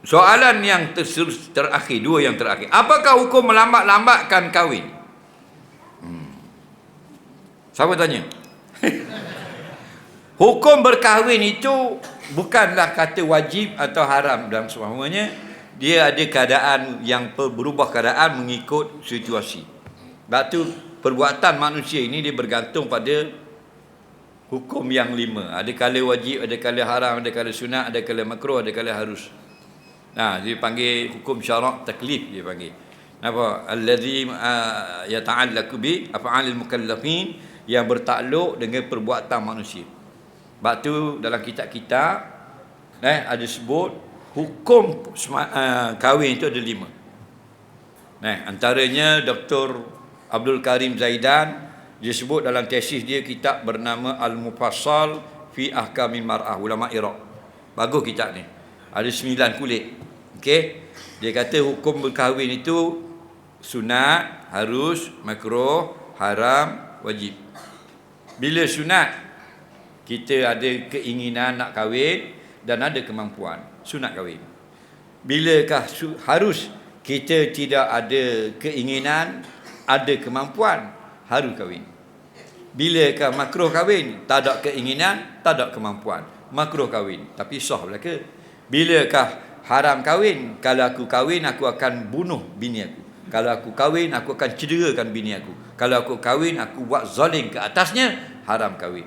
Soalan yang ter terakhir, dua yang terakhir. Apakah hukum melambat-lambatkan kahwin? Hmm. Siapa tanya? hukum berkahwin itu bukanlah kata wajib atau haram dan semuanya. Dia ada keadaan yang berubah keadaan mengikut situasi. Sebab tu perbuatan manusia ini dia bergantung pada hukum yang lima. Ada kala wajib, ada kala haram, ada kala sunat, ada kala makruh, ada kala harus. Nah, dia panggil hukum syarak taklif dia panggil. Apa? Allazi uh, yata'allaqu bi af'alil mukallafin yang bertakluk dengan perbuatan manusia. Sebab tu dalam kitab-kitab eh ada sebut hukum uh, kahwin itu ada lima. Nah, antaranya Dr. Abdul Karim Zaidan dia sebut dalam tesis dia kitab bernama Al-Mufassal fi Ahkamil Mar'ah ulama Iraq. Bagus kitab ni ada sembilan kulit. Okey. Dia kata hukum berkahwin itu sunat, harus, makruh, haram, wajib. Bila sunat kita ada keinginan nak kahwin dan ada kemampuan, sunat kahwin. Bilakah harus kita tidak ada keinginan, ada kemampuan, harus kahwin. Bilakah makruh kahwin, tak ada keinginan, tak ada kemampuan, makruh kahwin. Tapi sah belaka. Bilakah haram kahwin? Kalau aku kahwin, aku akan bunuh bini aku. Kalau aku kahwin, aku akan cederakan bini aku. Kalau aku kahwin, aku buat zalim ke atasnya, haram kahwin.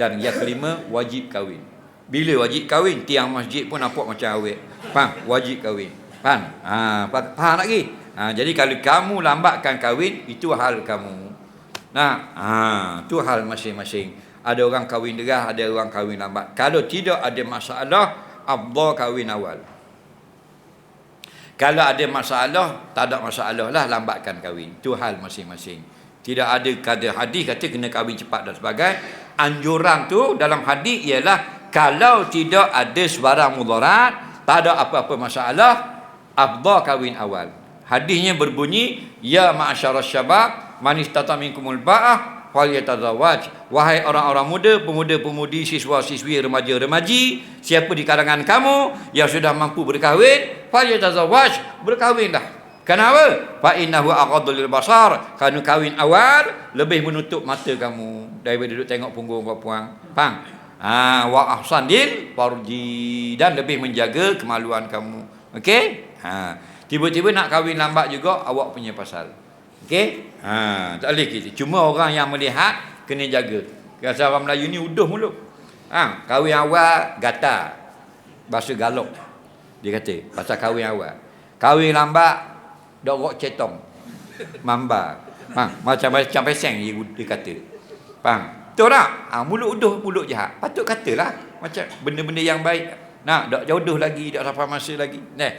Dan yang kelima, wajib kahwin. Bila wajib kahwin, tiang masjid pun nampak macam awet. Faham? Wajib kahwin. Faham? Ha, faham lagi? Ha, jadi kalau kamu lambatkan kahwin, itu hal kamu. Nah, ha, itu hal masing-masing. Ada orang kahwin derah, ada orang kahwin lambat. Kalau tidak ada masalah, afdal kahwin awal. Kalau ada masalah, tak ada masalah lah lambatkan kahwin. Itu hal masing-masing. Tidak ada kata hadis kata kena kahwin cepat dan sebagainya. Anjuran tu dalam hadis ialah kalau tidak ada sebarang mudarat, tak ada apa-apa masalah, afdal kahwin awal. Hadisnya berbunyi, ya ma'asyara syabab, man istata minkumul ba'ah falyatazawwaj. Wahai orang-orang muda, pemuda-pemudi, siswa-siswi, remaja-remaji, siapa di kalangan kamu yang sudah mampu berkahwin, falyatazawwaj, berkahwinlah. Kenapa? Fa innahu aqaddu lil basar. Kerana kahwin awal lebih menutup mata kamu daripada duduk tengok punggung puan. Faham? Ha, wa ahsan lil farji dan lebih menjaga kemaluan kamu. Okey? Ha. Tiba-tiba nak kahwin lambat juga awak punya pasal. Okey? Ha, tak boleh kita. Cuma orang yang melihat kena jaga. Kata orang Melayu ni uduh mulut. Ha, kahwin awal gata. Bahasa galok. Dia kata pasal kahwin awal. Kahwin lambat dok rok cetong. Mamba. Ha, macam-macam peseng dia, dia kata. Faham? Betul tak? Ha, mulut uduh, mulut jahat. Patut katalah. Macam benda-benda yang baik. Nak, dok jodoh lagi, dok sampai masa lagi. Nah.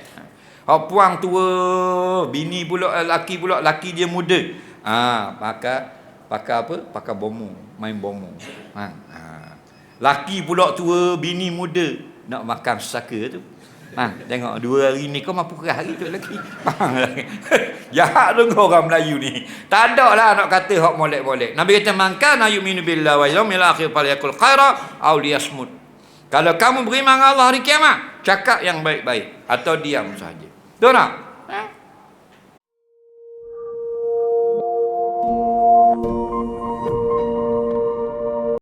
Ha, puang tua, bini pula, laki pula, laki dia muda. Ha, pakai, pakai apa? Pakai bomu. Main bomu. Ha, ha. Laki pula tua, bini muda. Nak makan saka tu. Ha, tengok dua hari ni kau mampu kerah hari tu lagi. Jahat tu kau orang Melayu ni. Tak ada lah nak kata hak molek-molek. Nabi kata mangka na yu'minu billahi wa yaumil akhir fal yakul khaira aw liyasmut. Kalau kamu beriman Allah hari kiamat, cakap yang baik-baik atau diam saja. Betul tak?